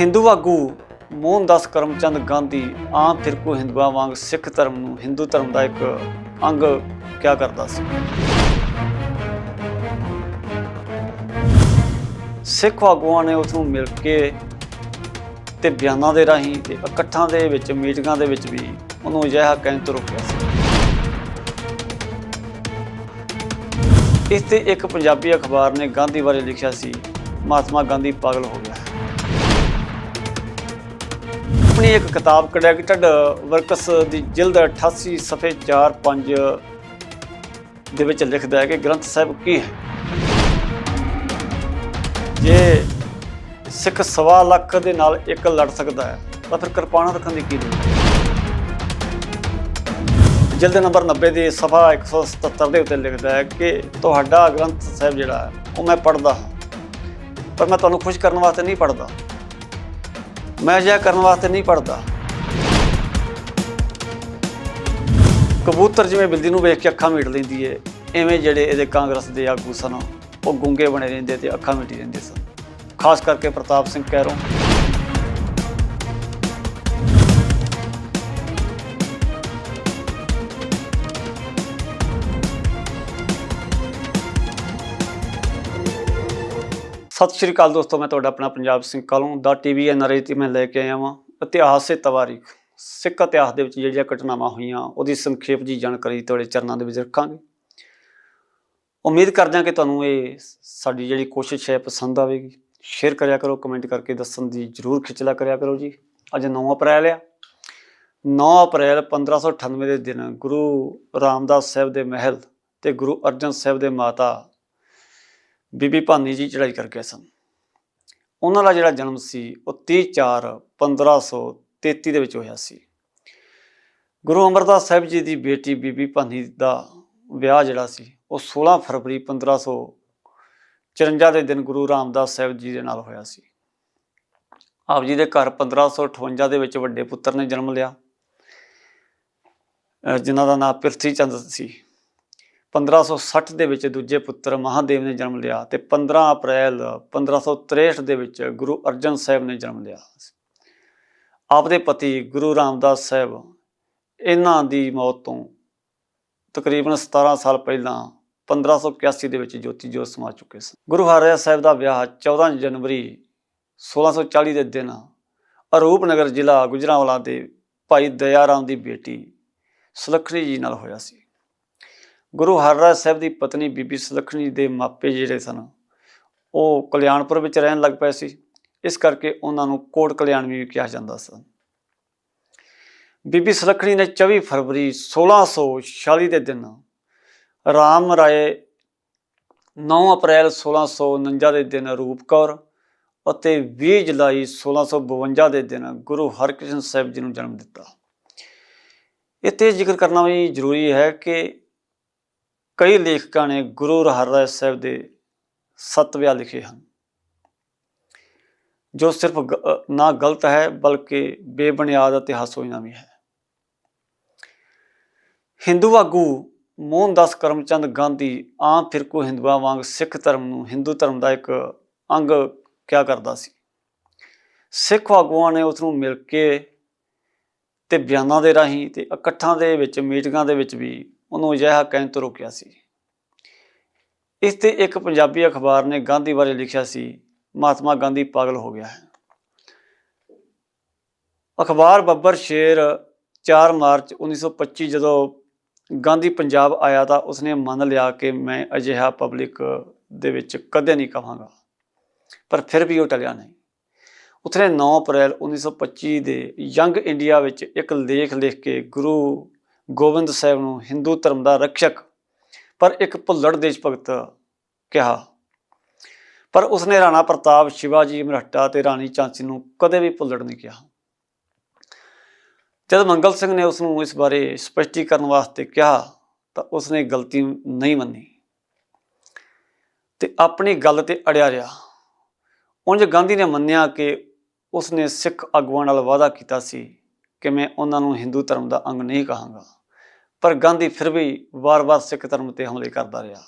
ਹਿੰਦੂ ਆਗੂ ਮੋਹਨਦਾਸ ਕਰਮਚੰਦ ਗਾਂਧੀ ਆਮ ਫਿਰਕੂ ਹਿੰਦੂਆਂ ਵਾਂਗ ਸਿੱਖ ਧਰਮ ਨੂੰ, ਹਿੰਦੂ ਧਰਮ ਦਾ ਇੱਕ ਅੰਗ ਕਿਆ ਕਰਦਾ ਸੀ? ਸਿੱਖ ਆਗੂਆਂ ਨੇ ਉਸ ਨੂੰ ਮਿਲ ਕੇ ਤੇ ਬਿਆਨਾਂ ਦੇ ਰਾਹੀਂ ਤੇ ਇਕੱਠਾਂ ਦੇ ਵਿੱਚ, ਮੀਟਿੰਗਾਂ ਦੇ ਵਿੱਚ ਵੀ ਉਹਨੂੰ ਅਜਿਹਾ ਕਹਿਣ ਤੋਂ ਰੋਕਿਆ ਸੀ। ਇਸ ਤੇ ਇੱਕ ਪੰਜਾਬੀ ਅਖਬਾਰ ਨੇ ਗਾਂਧੀ ਬਾਰੇ ਲਿਖਿਆ ਸੀ, ਮਹਾਤਮਾ ਗਾਂਧੀ ਪਾਗਲ ਹੋ ਗਿਆ। ਆਪਣੀ ਇੱਕ ਕਿਤਾਬ ਕਨੈਕਟਡ ਵਰਕਸ ਦੀ ਜਿਲਦ 88 ਸਫੇ 4 5 ਦੇ ਵਿੱਚ ਲਿਖਦਾ ਹੈ ਕਿ ਗ੍ਰੰਥ ਸਾਹਿਬ ਕੀ ਹੈ? ਜੇ ਸਿੱਖ ਸਵਾ ਲੱਖ ਦੇ ਨਾਲ ਇੱਕ ਲੜ ਸਕਦਾ ਹੈ, ਤਾਂ ਫਿਰ ਕਿਰਪਾਨਾਂ ਰੱਖਣ ਦੀ ਕੀ ਲੋੜ ਹੈ? ਜਿਲਦ ਨੰਬਰ 90 ਦੀ ਸਫਾ 177 ਦੇ ਉੱਤੇ ਲਿਖਦਾ ਹੈ ਕਿ ਤੁਹਾਡਾ ਗ੍ਰੰਥ ਸਾਹਿਬ ਜਿਹੜਾ ਹੈ, ਉਹ ਮੈਂ ਪੜ੍ਹਦਾ ਹਾਂ, ਪਰ ਮੈਂ ਤੁਹਾਨੂੰ ਖੁਸ਼ ਕਰਨ ਵਾਸਤੇ ਨਹੀਂ ਪੜ੍ਹਦਾ। ਮੈਂ ਅਜਿਹਾ ਕਰਨ ਵਾਸਤੇ ਨਹੀਂ ਪੜ੍ਹਦਾ। ਕਬੂਤਰ ਜਿਵੇਂ ਬਿਲਦੀ ਨੂੰ ਵੇਖ ਕੇ ਅੱਖਾਂ ਮੀਟ ਲੈਂਦੀ ਏ, ਐਵੇਂ ਜਿਹੜੇ ਇਹਦੇ ਕਾਂਗਰਸ ਦੇ ਆਗੂ ਸਨ, ਉਹ ਗੁੰਗੇ ਬਣੇ ਰਹਿੰਦੇ ਤੇ ਅੱਖਾਂ ਮੀਟੀ ਰਹਿੰਦੇ ਸਨ। ਖਾਸ ਕਰਕੇ ਪ੍ਰਤਾਪ ਸਿੰਘ ਕੈਰੋਂ। ਸਤਿ ਸ਼੍ਰੀ ਅਕਾਲ ਦੋਸਤੋ, ਮੈਂ ਤੁਹਾਡਾ ਆਪਣਾ ਪੰਜਾਬ ਸਿੰਘ ਕਾਲੋਂ ਦਾ ਟੀਵੀ ਐਨਆਰਆਈ ਤੇ ਮੈਂ ਲੈ ਕੇ ਆਇਆ ਵਾਂ। ਇਤਿਹਾਸ ਤੇ ਤਵਾਰੀਖ, ਸਿੱਖ ਇਤਿਹਾਸ ਦੇ ਵਿੱਚ ਜਿਹੜੀਆਂ ਘਟਨਾਵਾਂ ਹੋਈਆਂ, ਉਹਦੀ ਸੰਖੇਪ ਜੀ ਜਾਣਕਾਰੀ ਤੁਹਾਡੇ ਚਰਨਾਂ ਦੇ ਵਿੱਚ ਰੱਖਾਂਗੇ। ਉਮੀਦ ਕਰਦੇ ਹਾਂ ਕਿ ਤੁਹਾਨੂੰ ਇਹ ਸਾਡੀ ਜਿਹੜੀ ਕੋਸ਼ਿਸ਼ ਹੈ ਪਸੰਦ ਆਵੇਗੀ। ਸ਼ੇਅਰ ਕਰਿਆ ਕਰੋ, ਕਮੈਂਟ ਕਰਕੇ ਦੱਸਣ ਦੀ ਜਰੂਰ ਖਿਚਲਾ ਕਰਿਆ ਕਰੋ ਜੀ। ਅੱਜ 9 ਅਪ੍ਰੈਲ ਆ। 9 ਅਪ੍ਰੈਲ 1598 ਦੇ ਦਿਨ ਗੁਰੂ ਰਾਮਦਾਸ ਸਾਹਿਬ ਦੇ ਮਹਿਲ ਤੇ ਗੁਰੂ ਅਰਜਨ ਸਾਹਿਬ ਦੇ ਮਾਤਾ ਬੀਬੀ ਭਾਨੀ ਜੀ ਚੜਾਈ ਕਰ ਗਏ ਸਨ। ਉਹਨਾਂ ਦਾ ਜਿਹੜਾ ਜਨਮ ਸੀ, ਉਹ 30 4 1533 ਦੇ ਵਿੱਚ ਹੋਇਆ ਸੀ। ਗੁਰੂ ਅਮਰਦਾਸ ਸਾਹਿਬ ਜੀ ਦੀ ਬੇਟੀ ਬੀਬੀ ਭਾਨੀ ਦਾ ਵਿਆਹ ਜਿਹੜਾ ਸੀ, ਉਹ 16 ਫਰਵਰੀ 1554 ਦੇ ਦਿਨ ਗੁਰੂ ਰਾਮਦਾਸ ਸਾਹਿਬ ਜੀ ਦੇ ਨਾਲ ਹੋਇਆ ਸੀ। ਆਪ ਜੀ ਦੇ ਘਰ 1558 ਦੇ ਵਿੱਚ ਵੱਡੇ ਪੁੱਤਰ ਨੇ ਜਨਮ ਲਿਆ ਜਿਨ੍ਹਾਂ ਦਾ ਨਾਮ ਪ੍ਰਿਥੀ ਚੰਦ ਸੀ। 1560 ਦੇ ਵਿੱਚ ਦੂਜੇ ਪੁੱਤਰ ਮਹਾਦੇਵ ਨੇ ਜਨਮ ਲਿਆ ਤੇ 15 ਅਪ੍ਰੈਲ 1563 ਦੇ ਵਿੱਚ ਗੁਰੂ ਅਰਜਨ ਸਾਹਿਬ ਨੇ ਜਨਮ ਲਿਆ। ਆਪਦੇ ਪਤੀ ਗੁਰੂ ਰਾਮਦਾਸ ਸਾਹਿਬ ਇਹਨਾਂ ਦੀ ਮੌਤ ਤੋਂ ਤਕਰੀਬਨ 17 ਸਾਲ ਪਹਿਲਾਂ 1581 ਦੇ ਵਿੱਚ ਜੋਤੀ ਜੋਤ ਸਮਾ ਚੁੱਕੇ ਸਨ। ਗੁਰੂ ਹਰਿਰਾਏ ਸਾਹਿਬ ਦਾ ਵਿਆਹ 14 ਜਨਵਰੀ 1640 ਦੇ ਦਿਨ ਅਰੂਪਨਗਰ ਜ਼ਿਲ੍ਹਾ ਗੁਜਰਾਂਵਾਲਾ ਦੇ ਭਾਈ ਦਇਆ ਰਾਮ ਦੀ ਬੇਟੀ ਸੁਲੱਖਣੀ ਜੀ ਨਾਲ ਹੋਇਆ ਸੀ। ਗੁਰੂ ਹਰਰਾਏ ਸਾਹਿਬ ਦੀ ਪਤਨੀ ਬੀਬੀ ਸੁਲੱਖਣੀ ਦੇ ਮਾਪੇ ਜਿਹੜੇ ਸਨ, ਉਹ ਕਲਿਆਣਪੁਰ ਵਿੱਚ ਰਹਿਣ ਲੱਗ ਪਏ ਸੀ। ਇਸ ਕਰਕੇ ਉਹਨਾਂ ਨੂੰ ਕੋਟ ਕਲਿਆਣ ਵੀ ਕਿਹਾ ਜਾਂਦਾ ਸੀ। ਬੀਬੀ ਸੁਲੱਖਣੀ ਨੇ 24 ਫਰਵਰੀ 1646 ਦੇ ਦਿਨ ਰਾਮ ਰਾਏ 9 ਅਪ੍ਰੈਲ 1649 ਦੇ ਦਿਨ ਰੂਪ ਕੌਰ ਅਤੇ 20 ਜੁਲਾਈ 1652 ਦੇ ਦਿਨ ਗੁਰੂ ਹਰਕ੍ਰਿਸ਼ਨ ਸਾਹਿਬ ਜੀ ਨੂੰ ਜਨਮ ਦਿੱਤਾ। ਇੱਥੇ ਜ਼ਿਕਰ ਕਰਨਾ ਵੀ ਜ਼ਰੂਰੀ ਹੈ ਕਿ ਕਈ ਲੇਖਕਾਂ ਨੇ ਗੁਰੂ ਹਰਿਰਾਏ ਸਾਹਿਬ ਦੇ ਸੱਤ ਲਿਖੇ ਹਨ। ਜੋ ਸਿਰਫ ਗ- ਨਾ ਗਲਤ ਹੈ, ਬਲਕਿ ਬੇਬੁਨਿਆਦ ਅਤੇ ਹਾਸੋਹੀਣਾ ਵੀ ਹੈ। ਹਿੰਦੂ ਆਗੂ ਮੋਹਨਦਾਸ ਕਰਮਚੰਦ ਗਾਂਧੀ ਆਮ ਫਿਰਕੂ ਹਿੰਦੂਆਂ ਵਾਂਗ ਸਿੱਖ ਧਰਮ ਨੂੰ ਹਿੰਦੂ ਧਰਮ ਦਾ ਇੱਕ ਅੰਗ ਕਿਆ ਕਰਦਾ ਸੀ? ਸਿੱਖ ਆਗੂਆਂ ਨੇ ਉਸ ਨੂੰ ਮਿਲ ਕੇ ਤੇ ਬਿਆਨਾਂ ਦੇ ਰਾਹੀਂ ਤੇ ਇਕੱਠਾਂ ਦੇ ਵਿੱਚ, ਮੀਟਿੰਗਾਂ ਦੇ ਵਿੱਚ ਵੀ ਉਹਨੂੰ ਅਜਿਹਾ ਕਹਿਣ ਤੋਂ ਰੋਕਿਆ ਸੀ। ਇਸ ਤੇ ਇੱਕ ਪੰਜਾਬੀ ਅਖਬਾਰ ਨੇ ਗਾਂਧੀ ਬਾਰੇ ਲਿਖਿਆ ਸੀ, ਮਹਾਤਮਾ ਗਾਂਧੀ ਪਾਗਲ ਹੋ ਗਿਆ ਹੈ। ਅਖਬਾਰ ਬੱਬਰ ਸ਼ੇਰ 4 ਮਾਰਚ 1925 ਜਦੋਂ ਗਾਂਧੀ ਪੰਜਾਬ ਆਇਆ ਤਾਂ ਉਸਨੇ ਮੰਨ ਲਿਆ ਕਿ ਮੈਂ ਅਜਿਹਾ ਪਬਲਿਕ ਦੇ ਵਿੱਚ ਕਦੇ ਨਹੀਂ ਕਹਾਂਗਾ ਪਰ ਫਿਰ ਵੀ ਉਹ ਟਲਿਆ ਨਹੀਂ। ਉਸਨੇ 9 ਅਪ੍ਰੈਲ 1925 ਦੇ ਯੰਗ ਇੰਡੀਆ ਵਿੱਚ ਇੱਕ ਲੇਖ ਲਿਖ ਕੇ ਗੁਰੂ ਗੋਬਿੰਦ ਸਾਹਿਬ ਨੂੰ ਹਿੰਦੂ ਧਰਮ ਦਾ ਰਕਸ਼ਕ, ਪਰ ਇੱਕ ਭੁੱਲੜ ਦੇਸ਼ ਭਗਤ ਕਿਹਾ। ਪਰ ਉਸਨੇ ਰਾਣਾ ਪ੍ਰਤਾਪ, ਸ਼ਿਵਾਜੀ ਮਰਾਠਾ ਤੇ ਰਾਣੀ ਚਾਂਚੀ ਨੂੰ ਕਦੇ ਵੀ ਭੁੱਲੜ ਨਹੀਂ ਕਿਹਾ। ਜਦ ਮੰਗਲ ਸਿੰਘ ਨੇ ਉਸ ਨੂੰ ਇਸ ਬਾਰੇ ਸਪਸ਼ਟੀਕਰਨ ਵਾਸਤੇ ਕਿਹਾ, ਤਾਂ ਉਸਨੇ ਗਲਤੀ ਨਹੀਂ ਮੰਨੀ। ਤੇ ਆਪਣੀ ਗੱਲ ਤੇ ਅੜਿਆ ਰਿਹਾ। ਉਂਝ ਗਾਂਧੀ ਨੇ ਮੰਨਿਆ ਕਿ ਉਸਨੇ ਸਿੱਖ ਆਗੂਆਂ ਨਾਲ ਵਾਅਦਾ ਕੀਤਾ ਸੀ। ਕਿ ਮੈਂ ਉਹਨਾਂ ਨੂੰ ਹਿੰਦੂ ਧਰਮ ਦਾ ਅੰਗ ਨਹੀਂ ਕਹਾਂਗਾ। ਪਰ ਗਾਂਧੀ ਫਿਰ ਵੀ ਵਾਰ-ਵਾਰ ਸਿੱਖ ਧਰਮ ਤੇ ਹਮਲੇ ਕਰਦਾ ਰਿਹਾ।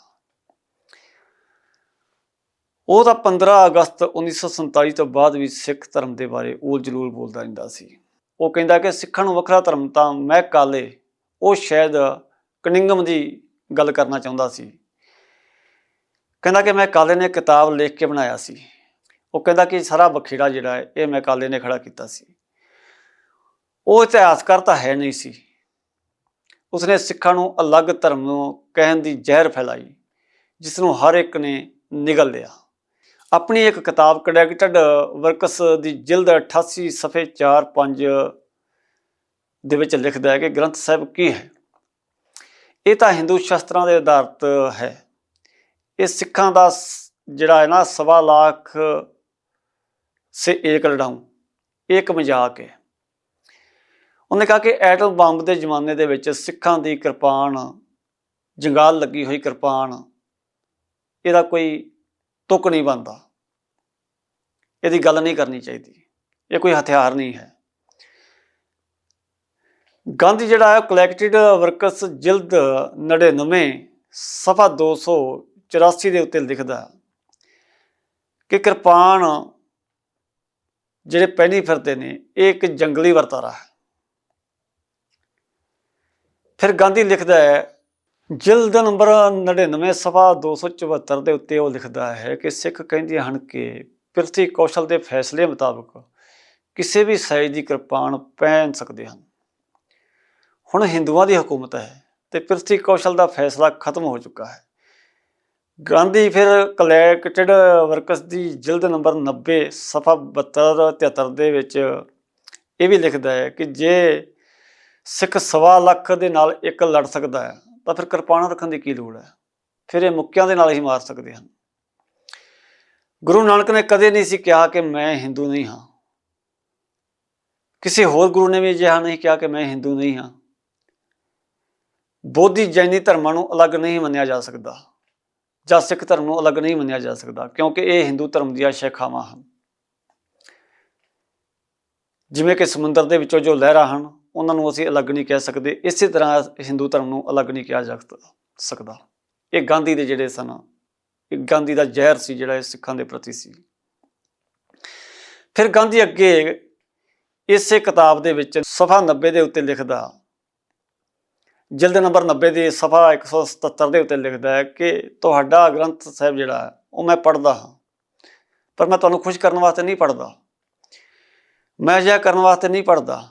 ਉਹ ਤਾਂ 15 ਅਗਸਤ 1947 ਤੋਂ ਬਾਅਦ ਵੀ ਸਿੱਖ ਧਰਮ ਦੇ ਬਾਰੇ ਉਲ ਜਲੂਲ ਬੋਲਦਾ ਰਹਿੰਦਾ ਸੀ। ਉਹ ਕਹਿੰਦਾ ਕਿ ਸਿੱਖਾਂ ਨੂੰ ਵੱਖਰਾ ਧਰਮ ਤਾਂ ਮੈਂ ਕਾਲੇ, ਉਹ ਸ਼ਾਇਦ ਕਨਿੰਗਮ ਦੀ ਗੱਲ ਕਰਨਾ ਚਾਹੁੰਦਾ ਸੀ। ਕਹਿੰਦਾ ਕਿ ਮੈਂ ਕਾਲੇ ਨੇ ਕਿਤਾਬ ਲਿਖ ਕੇ ਬਣਾਇਆ ਸੀ। ਉਹ ਕਹਿੰਦਾ ਕਿ ਸਾਰਾ ਬਖੇੜਾ ਜਿਹੜਾ ਹੈ, ਇਹ ਮੈਂ ਕਾਲੇ ਨੇ ਖੜਾ ਕੀਤਾ ਸੀ। ਉਹ ਇਤਿਹਾਸਕਾਰ ਤਾਂ ਹੈ ਨਹੀਂ ਸੀ। ਉਸਨੇ ਸਿੱਖਾਂ ਨੂੰ ਅਲੱਗ ਧਰਮ ਕਹਿਣ ਦੀ ਜ਼ਹਿਰ ਫੈਲਾਈ ਜਿਸ ਨੂੰ ਹਰ ਇੱਕ ਨੇ ਨਿਗਲ ਲਿਆ। ਆਪਣੀ ਇੱਕ ਕਿਤਾਬ ਕਨੈਕਟਡ ਵਰਕਸ ਦੀ ਜਿਲਦ 88 ਸਫੇ 4-5 ਦੇ ਵਿੱਚ ਲਿਖਦਾ ਹੈ ਕਿ ਗ੍ਰੰਥ ਸਾਹਿਬ ਕੀ ਹੈ? ਇਹ ਤਾਂ ਹਿੰਦੂ ਸ਼ਾਸਤਰਾਂ ਦੇ ਆਧਾਰਿਤ ਹੈ। ਇਹ ਸਿੱਖਾਂ ਦਾ ਸ- ਜਿਹੜਾ ਹੈ ਨਾ, ਸਵਾ ਲੱਖ ਸੇ ਏਕ ਲੜਾਉਂ ਇਹ ਇੱਕ ਮਜ਼ਾਕ ਹੈ। ਉਹਨੇ ਕਿਹਾ ਕਿ ਐਟਮ ਬੰਬ ਦੇ ਜ਼ਮਾਨੇ ਦੇ ਵਿੱਚ ਸਿੱਖਾਂ ਦੀ ਕਿਰਪਾਨ, ਜੰਗਾਲ ਲੱਗੀ ਹੋਈ ਕਿਰਪਾਨ, ਇਹਦਾ ਕੋਈ ਤੁਕ ਨਹੀਂ ਬਣਦਾ। ਇਹਦੀ ਗੱਲ ਨਹੀਂ ਕਰਨੀ ਚਾਹੀਦੀ। ਇਹ ਕੋਈ ਹਥਿਆਰ ਨਹੀਂ ਹੈ। ਗਾਂਧੀ ਜਿਹੜਾ ਹੈ ਕਲੈਕਟਡ ਵਰਕਸ ਜਿਲਦ 99 ਸਫਾ 284 ਦੇ ਉੱਤੇ ਲਿਖਦਾ ਕਿ ਕਿਰਪਾਨ ਜਿਹੜੇ ਪਹਿਨੀ ਫਿਰਦੇ ਨੇ, ਇਹ ਇੱਕ ਜੰਗਲੀ ਵਰਤਾਰਾ ਹੈ। ਫਿਰ ਗਾਂਧੀ ਲਿਖਦਾ ਹੈ, ਜਿਲਦ ਨੰਬਰ 99 ਸਫਾ 274 ਦੇ ਉੱਤੇ ਉਹ ਲਿਖਦਾ ਹੈ ਕਿ ਸਿੱਖ ਕਹਿੰਦੇ ਹਨ ਕਿ ਪ੍ਰਿਥੀ ਕੌਸ਼ਲ ਦੇ ਫੈਸਲੇ ਮੁਤਾਬਕ ਕਿਸੇ ਵੀ ਸਾਈਜ਼ ਦੀ ਕਿਰਪਾਨ ਪਹਿਨ ਸਕਦੇ ਹਨ। ਹੁਣ ਹਿੰਦੂਆਂ ਦੀ ਹਕੂਮਤ ਹੈ ਤੇ ਪ੍ਰਿਥੀ ਕੌਸ਼ਲ ਦਾ ਫੈਸਲਾ ਖਤਮ ਹੋ ਚੁੱਕਾ ਹੈ। ਗਾਂਧੀ ਫਿਰ ਕਲੈਕਟਡ ਵਰਕਸ ਦੀ ਜਿਲਦ ਨੰਬਰ 90 ਸਫਾ 72 73 ਦੇ ਵਿੱਚ ਇਹ ਵੀ ਲਿਖਦਾ ਹੈ ਕਿ ਜੇ ਸਿੱਖ ਸਵਾ ਲੱਖ ਦੇ ਨਾਲ ਇੱਕ ਲੜ ਸਕਦਾ ਹੈ, ਤਾਂ ਫਿਰ ਕਿਰਪਾਨਾਂ ਰੱਖਣ ਦੀ ਕੀ ਲੋੜ ਹੈ? ਫਿਰ ਇਹ ਮੁੱਕਿਆਂ ਦੇ ਨਾਲ ਹੀ ਮਾਰ ਸਕਦੇ ਹਨ। ਗੁਰੂ ਨਾਨਕ ਨੇ ਕਦੇ ਨਹੀਂ ਸੀ ਕਿਹਾ ਕਿ ਮੈਂ ਹਿੰਦੂ ਨਹੀਂ ਹਾਂ। ਕਿਸੇ ਹੋਰ ਗੁਰੂ ਨੇ ਵੀ ਅਜਿਹਾ ਨਹੀਂ ਕਿਹਾ ਕਿ ਮੈਂ ਹਿੰਦੂ ਨਹੀਂ ਹਾਂ। ਬੋਧੀ ਜੈਨੀ ਧਰਮਾਂ ਨੂੰ ਅਲੱਗ ਨਹੀਂ ਮੰਨਿਆ ਜਾ ਸਕਦਾ, ਜਾਂ ਸਿੱਖ ਧਰਮ ਨੂੰ ਅਲੱਗ ਨਹੀਂ ਮੰਨਿਆ ਜਾ ਸਕਦਾ, ਕਿਉਂਕਿ ਇਹ ਹਿੰਦੂ ਧਰਮ ਦੀਆਂ ਸ਼ਾਖਾਵਾਂ ਹਨ। ਜਿਵੇਂ ਕਿ ਸਮੁੰਦਰ ਦੇ ਵਿੱਚੋਂ ਜੋ ਲਹਿਰਾਂ ਹਨ ਉਹਨਾਂ ਨੂੰ ਅਸੀਂ ਅਲੱਗ ਨਹੀਂ ਕਹਿ ਸਕਦੇ, ਇਸੇ ਤਰ੍ਹਾਂ ਹਿੰਦੂ ਧਰਮ ਨੂੰ ਅਲੱਗ ਨਹੀਂ ਕਿਹਾ ਜਾ ਸਕਦਾ। ਇਹ ਗਾਂਧੀ ਦੇ ਜਿਹੜੇ ਸਨ, ਇਹ ਗਾਂਧੀ ਦਾ ਜ਼ਹਿਰ ਸੀ ਜਿਹੜਾ ਇਹ ਸਿੱਖਾਂ ਦੇ ਪ੍ਰਤੀ ਸੀ। ਫਿਰ ਗਾਂਧੀ ਅੱਗੇ ਇਸੇ ਕਿਤਾਬ ਦੇ ਵਿੱਚ ਸਫਾ 90 ਦੇ ਉੱਤੇ ਲਿਖਦਾ, ਜਲਦ ਨੰਬਰ 90 ਦੀ ਸਫਾ 177 ਦੇ ਉੱਤੇ ਲਿਖਦਾ ਹੈ ਕਿ ਤੁਹਾਡਾ ਗ੍ਰੰਥ ਸਾਹਿਬ ਜਿਹੜਾ ਹੈ, ਉਹ ਮੈਂ ਪੜ੍ਹਦਾ ਹਾਂ, ਪਰ ਮੈਂ ਤੁਹਾਨੂੰ ਖੁਸ਼ ਕਰਨ ਵਾਸਤੇ ਨਹੀਂ ਪੜ੍ਹਦਾ। ਮੈਂ ਅਜਿਹਾ ਕਰਨ ਵਾਸਤੇ ਨਹੀਂ ਪੜ੍ਹਦਾ।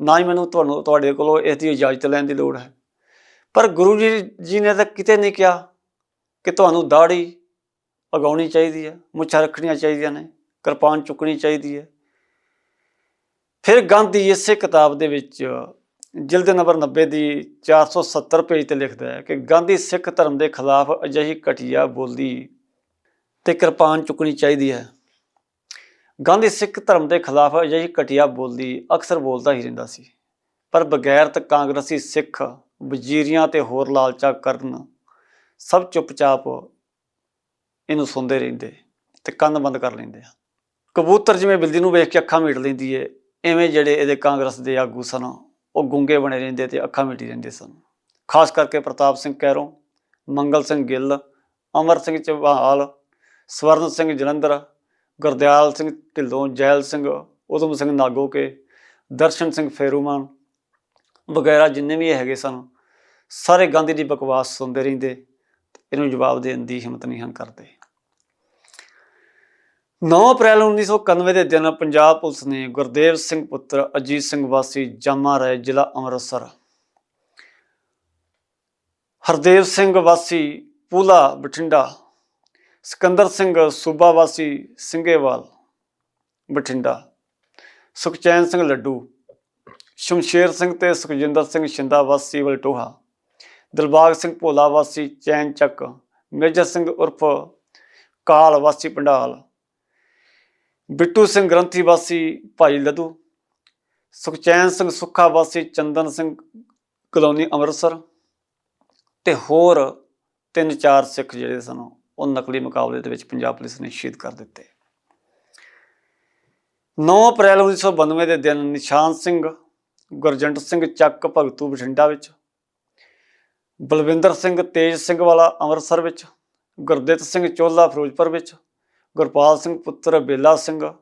ਨਾ ਹੀ ਮੈਨੂੰ ਤੁਹਾਨੂੰ, ਤੁਹਾਡੇ ਕੋਲੋਂ ਇਸ ਦੀ ਇਜਾਜ਼ਤ ਲੈਣ ਦੀ ਲੋੜ ਹੈ। ਪਰ ਗੁਰੂ ਜੀ ਜੀ ਨੇ ਤਾਂ ਕਿਤੇ ਨਹੀਂ ਕਿਹਾ ਕਿ ਤੁਹਾਨੂੰ ਦਾੜੀ ਉਗਾਉਣੀ ਚਾਹੀਦੀ ਹੈ, ਮੁੱਛਾਂ ਰੱਖਣੀਆਂ ਚਾਹੀਦੀਆਂ ਨੇ, ਕਿਰਪਾਨ ਚੁੱਕਣੀ ਚਾਹੀਦੀ ਹੈ। ਫਿਰ ਗਾਂਧੀ ਇਸੇ ਕਿਤਾਬ ਦੇ ਵਿੱਚ, ਜਿਲਦ ਨੰਬਰ 90 ਦੀ 470 ਪੇਜ ਤੇ ਲਿਖਦਾ ਹੈ ਕਿ ਗਾਂਧੀ ਸਿੱਖ ਧਰਮ ਦੇ ਖਿਲਾਫ ਅਜਿਹੀ ਘਟੀਆ ਬੋਲੀ ਤੇ ਕਿਰਪਾਨ ਚੁੱਕਣੀ ਚਾਹੀਦੀ ਹੈ। ਗਾਂਧੀ ਸਿੱਖ ਧਰਮ ਦੇ ਖਿਲਾਫ ਅਜਿਹੀ ਘਟੀਆ ਬੋਲੀ ਅਕਸਰ ਬੋਲਦਾ ਹੀ ਰਹਿੰਦਾ ਸੀ। ਪਰ ਬਗੈਰਤ ਕਾਂਗਰਸੀ ਸਿੱਖ ਵਜ਼ੀਰੀਆਂ ਤੇ ਹੋਰ ਲਾਲਚਾ ਕਰਨ ਸਭ ਚੁੱਪਚਾਪ ਇਹਨੂੰ ਸੁਣਦੇ ਰਹਿੰਦੇ ਤੇ ਕੰਨ ਬੰਦ ਕਰ ਲੈਂਦੇ ਆ। ਕਬੂਤਰ ਜਿਵੇਂ ਬਿੱਲੀ ਨੂੰ ਵੇਖ ਕੇ ਅੱਖਾਂ ਮੀਟ ਲੈਂਦੀ ਏ, ਐਵੇਂ ਜਿਹੜੇ ਇਹਦੇ ਕਾਂਗਰਸ ਦੇ ਆਗੂ ਸਨ, ਉਹ ਗੁੰਗੇ ਬਣੇ ਰਹਿੰਦੇ ਤੇ ਅੱਖਾਂ ਮੀਟੀ ਰਹਿੰਦੇ ਸਨ। ਖਾਸ ਕਰਕੇ ਪ੍ਰਤਾਪ ਸਿੰਘ ਕੈਰੋਂ, ਮੰਗਲ ਸਿੰਘ ਗਿੱਲ, ਅਮਰ ਸਿੰਘ ਚੌਹਾਲ ਸਵਰਨ ਸਿੰਘ ਜਲੰਧਰ ਗੁਰਦਿਆਲ ਸਿੰਘ ਢਿੱਲੋਂ, ਜੈਲ ਸਿੰਘ ਉਦਮ ਸਿੰਘ ਨਾਗੋਕੇ, ਦਰਸ਼ਨ ਸਿੰਘ ਫੇਰੂਮਾਨ ਵਗੈਰਾ ਜਿੰਨੇ ਵੀ ਹੈਗੇ ਸਨ, ਸਾਰੇ ਗਾਂਧੀ ਦੀ ਬਕਵਾਸ ਸੁਣਦੇ ਰਹਿੰਦੇ, ਇਹਨੂੰ ਜਵਾਬ ਦੇਣ ਦੀ ਹਿੰਮਤ ਨਹੀਂ ਹਨ ਕਰਦੇ। 9 ਅਪ੍ਰੈਲ 1991 ਦੇ ਦਿਨ ਪੰਜਾਬ ਪੁਲਿਸ ਨੇ ਗੁਰਦੇਵ ਸਿੰਘ ਪੁੱਤਰ ਅਜੀਤ ਸਿੰਘ ਵਾਸੀ ਜਾਮਾ ਰਾਏ, ਜ਼ਿਲ੍ਹਾ ਅੰਮ੍ਰਿਤਸਰ, ਹਰਦੇਵ ਸਿੰਘ ਵਾਸੀ ਪੂਲਾ ਬਠਿੰਡਾ ਸਿਕੰਦਰ ਸਿੰਘ ਸੂਬਾ ਵਾਸੀ ਸਿੰਘੇਵਾਲ, ਬਠਿੰਡਾ। ਸੁਖਚੈਨ ਸਿੰਘ ਲੱਡੂ, ਸ਼ਮਸ਼ੇਰ ਸਿੰਘ ਤੇ ਸੁਖਜਿੰਦਰ ਸਿੰਘ ਸ਼ਿੰਦਾ ਵਾਸੀ ਵਲਟੋਹਾ। ਦਿਲਬਾਗ ਸਿੰਘ ਭੋਲਾ ਵਾਸੀ ਚੈਨ ਚੱਕ, ਮੇਜਰ ਸਿੰਘ ਉਰਫ ਕਾਲ ਵਾਸੀ ਪੰਡਾਲ। ਬਿੱਟੂ ਸਿੰਘ ਗ੍ਰੰਥੀ ਵਾਸੀ ਭਾਈ ਲਦੂ ਸੁਖਚੈਨ ਸਿੰਘ ਸੁੱਖਾ ਵਾਸੀ ਚੰਦਨ ਸਿੰਘ ਕਲੋਨੀ ਅੰਮ੍ਰਿਤਸਰ। ਤੇ ਹੋਰ ਤਿੰਨ ਚਾਰ ਸਿੱਖ ਜਿਹੜੇ ਸਨ ਉਹ ਨਕਲੀ ਮੁਕਾਬਲੇ ਦੇ ਵਿੱਚ ਪੰਜਾਬ ਪੁਲਿਸ ਨੇ ਸ਼ਹੀਦ ਕਰ ਦਿੱਤੇ। 9 ਅਪ੍ਰੈਲ 1992 ਦੇ ਦਿਨ ਨਿਸ਼ਾਨ ਸਿੰਘ, ਗੁਰਜੰਟ ਸਿੰਘ ਚੱਕ ਭਗਤੂ ਬਠਿੰਡਾ ਵਿੱਚ, ਬਲਵਿੰਦਰ ਸਿੰਘ ਤੇਜ ਸਿੰਘ ਵਾਲਾ ਅੰਮ੍ਰਿਤਸਰ ਵਿੱਚ, ਗੁਰਦਿੱਤ ਸਿੰਘ ਚੋਲਾ ਫਿਰੋਜ਼ਪੁਰ ਵਿੱਚ, ਗੁਰਪਾਲ ਸਿੰਘ ਪੁੱਤਰ ਬੇਲਾ ਸਿੰਘ,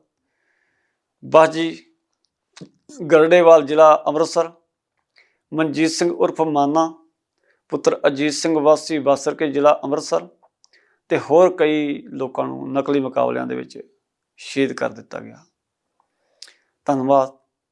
ਬਾਜੀ ਗਰੜੇਵਾਲ ਜ਼ਿਲ੍ਹਾ ਅੰਮ੍ਰਿਤਸਰ, ਮਨਜੀਤ ਸਿੰਘ ਉਰਫ ਮਾਨਾ, ਪੁੱਤਰ ਅਜੀਤ ਸਿੰਘ ਵਾਸੀ ਬਾਸਰਕੇ ਜ਼ਿਲ੍ਹਾ ਅੰਮ੍ਰਿਤਸਰ ਤੇ ਹੋਰ ਕਈ ਲੋਕਾਂ ਨੂੰ ਨਕਲੀ ਮੁਕਾਬਲਿਆਂ ਦੇ ਵਿੱਚ ਸ਼ਹੀਦ ਕਰ ਦਿੱਤਾ ਗਿਆ। ਧੰਨਵਾਦ।